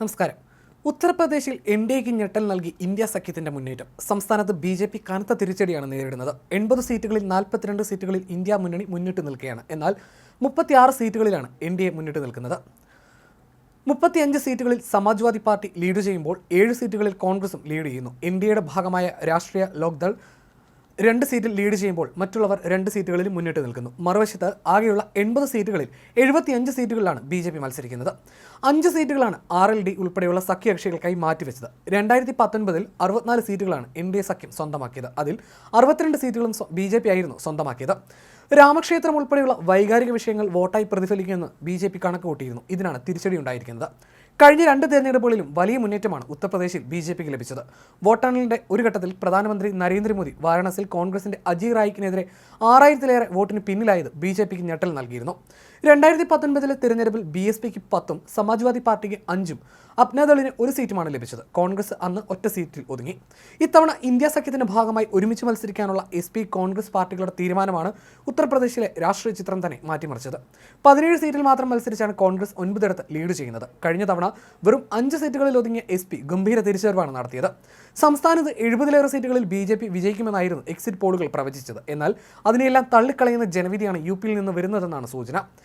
നമസ്കാരം. ഉത്തർപ്രദേശിൽ N D എക്ക് ഞെട്ടൽ നൽകി ഇന്ത്യ സഖ്യത്തിന്റെ മുന്നേറ്റം. സംസ്ഥാനത്ത് ബി ജെ പി കനത്ത തിരിച്ചടിയാണ് നേരിടുന്നത്. എൺപത് സീറ്റുകളിൽ നാൽപ്പത്തിരണ്ട് സീറ്റുകളിൽ ഇന്ത്യ മുന്നണി മുന്നിട്ട് നിൽക്കുകയാണ്. എന്നാൽ മുപ്പത്തിയാറ് സീറ്റുകളിലാണ് എൻ ഡി എ മുന്നിട്ട് നിൽക്കുന്നത്. മുപ്പത്തിയഞ്ച് സീറ്റുകളിൽ സമാജ്വാദി പാർട്ടി ലീഡ് ചെയ്യുമ്പോൾ ഏഴ് സീറ്റുകളിൽ കോൺഗ്രസും ലീഡ് ചെയ്യുന്നു. എൻ ഡി എയുടെ ഭാഗമായ രാഷ്ട്രീയ ലോക്ദൾ രണ്ട് സീറ്റിൽ ലീഡ് ചെയ്യുമ്പോൾ മറ്റുള്ളവർ രണ്ട് സീറ്റുകളിൽ മുന്നിട്ട് നിൽക്കുന്നു. മറുവശത്ത് ആകെയുള്ള എൺപത് സീറ്റുകളിൽ എഴുപത്തിയഞ്ച് സീറ്റുകളിലാണ് ബി ജെ പി മത്സരിക്കുന്നത്. അഞ്ച് സീറ്റുകളാണ് ആർ എൽ ഡി ഉൾപ്പെടെയുള്ള സഖ്യകക്ഷികൾക്കായി മാറ്റിവെച്ചത്. രണ്ടായിരത്തി പത്തൊൻപതിൽ അറുപത്തിനാല് സീറ്റുകളാണ് എൻ ഡി എ സഖ്യം സ്വന്തമാക്കിയത്. അതിൽ അറുപത്തിരണ്ട് സീറ്റുകളും ബി ജെ പി ആയിരുന്നു സ്വന്തമാക്കിയത്. രാമക്ഷേത്രം ഉൾപ്പെടെയുള്ള വൈകാരിക വിഷയങ്ങൾ വോട്ടായി പ്രതിഫലിക്കുമെന്ന് ബി ജെ പി കണക്ക് കൂട്ടിയിരുന്നു ഇതിനാണ് തിരിച്ചടി ഉണ്ടായിരിക്കുന്നത്. കഴിഞ്ഞ രണ്ട് തെരഞ്ഞെടുപ്പുകളിലും വലിയ മുന്നേറ്റമാണ് ഉത്തർപ്രദേശിൽ ബി ജെ പിക്ക് ലഭിച്ചത്. വോട്ടെണ്ണലിന്റെ ഒരു ഘട്ടത്തിൽ പ്രധാനമന്ത്രി നരേന്ദ്രമോദി വാരാണസിയിൽ കോൺഗ്രസിന്റെ അജയ് റായിക്കിനെതിരെ ആറായിരത്തിലേറെ വോട്ടിന് പിന്നിലായത് ബി ജെ പിക്ക് ഞെട്ടൽ നൽകിയിരുന്നു. രണ്ടായിരത്തി പത്തൊൻപതിലെ തിരഞ്ഞെടുപ്പിൽ ബി എസ് പിക്ക് പത്തും സമാജ്വാദി പാർട്ടിക്ക് അഞ്ചും അപ്നാദളിന് ഒരു സീറ്റുമാണ് ലഭിച്ചത്. കോൺഗ്രസ് അന്ന് ഒറ്റ സീറ്റിൽ ഒതുങ്ങി. ഇത്തവണ ഇന്ത്യ സഖ്യത്തിന്റെ ഭാഗമായി ഒരുമിച്ച് മത്സരിക്കാനുള്ള എസ് പി കോൺഗ്രസ് പാർട്ടികളുടെ തീരുമാനമാണ് ഉത്തർപ്രദേശിലെ രാഷ്ട്രീയ ചിത്രം തന്നെ മാറ്റിമറിച്ചത്. പതിനേഴ് സീറ്റിൽ മാത്രം മത്സരിച്ചാണ് കോൺഗ്രസ് ഒൻപതിടത്ത് ലീഡ് ചെയ്യുന്നത്. കഴിഞ്ഞ തവണ വെറും അഞ്ച് സീറ്റുകളിൽ ഒതുങ്ങിയ എസ് പി ഗംഭീര തിരിച്ചറിവാണ് നടത്തിയത്. സംസ്ഥാനത്ത് എഴുപതിലേറെ സീറ്റുകളിൽ ബി ജെ പി വിജയിക്കുമെന്നായിരുന്നു എക്സിറ്റ് പോളുകൾ പ്രവചിച്ചത്. എന്നാൽ അതിനെയെല്ലാം തള്ളിക്കളയുന്ന ജനവിധിയാണ് യു പിയിൽ നിന്ന് വരുന്നതെന്നാണ് സൂചന.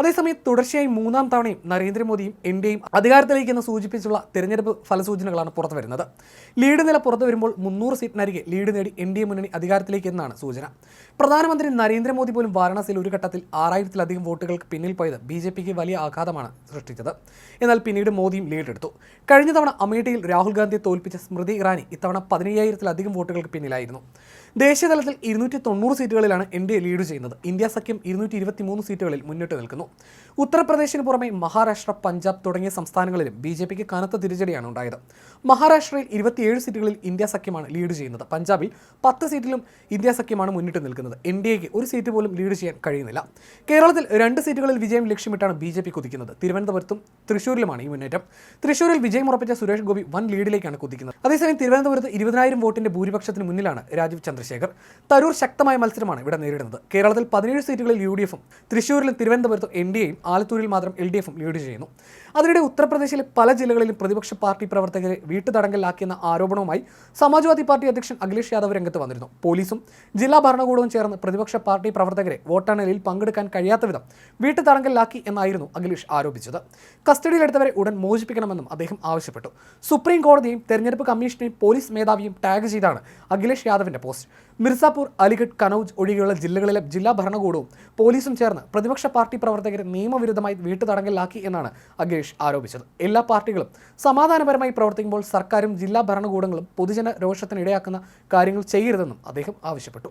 അതേസമയം തുടർച്ചയായി മൂന്നാം തവണയും നരേന്ദ്രമോദിയും എൻ ഡിയും അധികാരത്തിലേക്ക് എന്ന് സൂചിപ്പിച്ചുള്ള തെരഞ്ഞെടുപ്പ് ഫലസൂചനകളാണ് പുറത്തു വരുന്നത്. ലീഡ് നില പുറത്തു വരുമ്പോൾ മുന്നൂറ് സീറ്റിനരികെ ലീഡ് നേടി എൻ ഡി എ മുന്നണി അധികാരത്തിലേക്ക് എന്നാണ് സൂചന. പ്രധാനമന്ത്രി നരേന്ദ്രമോദി പോലും വാരണാസിയിൽ ഒരു ഘട്ടത്തിൽ ആറായിരത്തിലധികം വോട്ടുകൾക്ക് പിന്നിൽ പോയത് ബി ജെ പിക്ക് വലിയ ആഘാതമാണ് സൃഷ്ടിച്ചത്. എന്നാൽ പിന്നീട് മോദിയും ലീഡെടുത്തു കഴിഞ്ഞ തവണ അമേഠിയിൽ രാഹുൽ ഗാന്ധിയെ തോൽപ്പിച്ച സ്മൃതി ഇറാനി ഇത്തവണ പതിനയ്യായിരത്തിലധികം വോട്ടുകൾക്ക് പിന്നിലായിരുന്നു. ദേശീയതലത്തിൽ ഇരുന്നൂറ്റി തൊണ്ണൂറ് സീറ്റുകളിലാണ് എൻ ഡി എ ലീഡ് ചെയ്യുന്നത്. ഇന്ത്യ സഖ്യം ഇരുന്നൂറ്റി ഇരുപത്തി മൂന്ന് സീറ്റുകളിൽ മുന്നിട്ട് നിൽക്കുന്നു. ഉത്തർപ്രദേശിന് പുറമെ മഹാരാഷ്ട്ര പഞ്ചാബ് തുടങ്ങിയ സംസ്ഥാനങ്ങളിലും ബി ജെ പിക്ക് കനത്ത തിരിച്ചടിയാണ് ഉണ്ടായത്. മഹാരാഷ്ട്രയിൽ ഇരുപത്തിയേഴ് സീറ്റുകളിൽ ഇന്ത്യ സഖ്യമാണ് ലീഡ് ചെയ്യുന്നത്. പഞ്ചാബിൽ പത്ത് സീറ്റിലും ഇന്ത്യ സഖ്യമാണ് മുന്നിട്ട് നിൽക്കുന്നത്. എൻ ഡി എക്ക് ഒരു സീറ്റ് പോലും ലീഡ് ചെയ്യാൻ കഴിയുന്നില്ല. കേരളത്തിൽ രണ്ട് സീറ്റുകളിൽ വിജയം ലക്ഷ്യമിട്ടാണ് ബി ജെ പി കുതിക്കുന്നത്. തിരുവനന്തപുരത്തും തൃശ്ശൂരിലുമാണ് ഈ മുന്നേറ്റം. തൃശ്ശൂരിൽ വിജയം ഉറപ്പിച്ച സുരേഷ് ഗോപി വൻ ലീഡിലേക്കാണ് കുതിക്കുന്നത്. അതേസമയം തിരുവനന്തപുരത്ത് ഇരുപതിനായിരം വോട്ടിന്റെ ഭൂരിപക്ഷത്തിന് മുന്നിലാണ് രാജീവ് ചന്ദ്രശേഖർ. തരൂർ ശക്തമായ മത്സരമാണ് ഇവിടെ നേരിടുന്നത്. കേരളത്തിൽ പതിനേഴ് സീറ്റുകളിൽ യു ഡി എഫും തൃശ്ശൂരിലും തിരുവനന്തപുരത്തും എൻ ഡി എയും ആലത്തൂരിൽ മാത്രം എൽ ഡി എഫും ലീഡ് ചെയ്യുന്നു. അതിനിടെ ഉത്തർപ്രദേശിലെ പല ജില്ലകളിലും പ്രതിപക്ഷ പാർട്ടി പ്രവർത്തകരെ വീട്ടുതടങ്കലാക്കിയെന്ന ആരോപണവുമായി സമാജ്വാദി പാർട്ടി അധ്യക്ഷൻ അഖിലേഷ് യാദവ് രംഗത്ത് വന്നിരുന്നു. പോലീസും ജില്ലാ ഭരണകൂടവും ചേർന്ന് പ്രതിപക്ഷ പാർട്ടി പ്രവർത്തകരെ വോട്ടെണ്ണലിൽ പങ്കെടുക്കാൻ കഴിയാത്ത വിധം വീട്ടുതടങ്കലാക്കി എന്നായിരുന്നു അഖിലേഷ് ആരോപിച്ചത്. കസ്റ്റഡിയിലെടുത്തവരെ ഉടൻ മോചിപ്പിക്കണമെന്നും അദ്ദേഹം ആവശ്യപ്പെട്ടു. സുപ്രീം കോടതിയും തെരഞ്ഞെടുപ്പ് കമ്മീഷനെയും പോലീസ് മേധാവിയും ടാഗ് ചെയ്താണ് അഖിലേഷ് യാദവിന്റെ പോസ്റ്റ്. മിർസാപൂർ അലിഗഡ് കനൌജ് ഒഴികെയുള്ള ജില്ലകളിലെ ജില്ലാ ഭരണകൂടവും പോലീസും ചേർന്ന് പ്രതിപക്ഷ പാർട്ടി പ്രവർത്തകരെ നിയമവിരുദ്ധമായി വീട്ടുതടങ്കലിലാക്കി എന്നാണ് അഖിലേഷ് ആരോപിച്ചത്. എല്ലാ പാർട്ടികളും സമാധാനപരമായി പ്രവർത്തിക്കുമ്പോൾ സർക്കാരും ജില്ലാ ഭരണകൂടങ്ങളും പൊതുജന രോഷത്തിനിടയാക്കുന്ന കാര്യങ്ങൾ ചെയ്യരുതെന്നും അദ്ദേഹം ആവശ്യപ്പെട്ടു.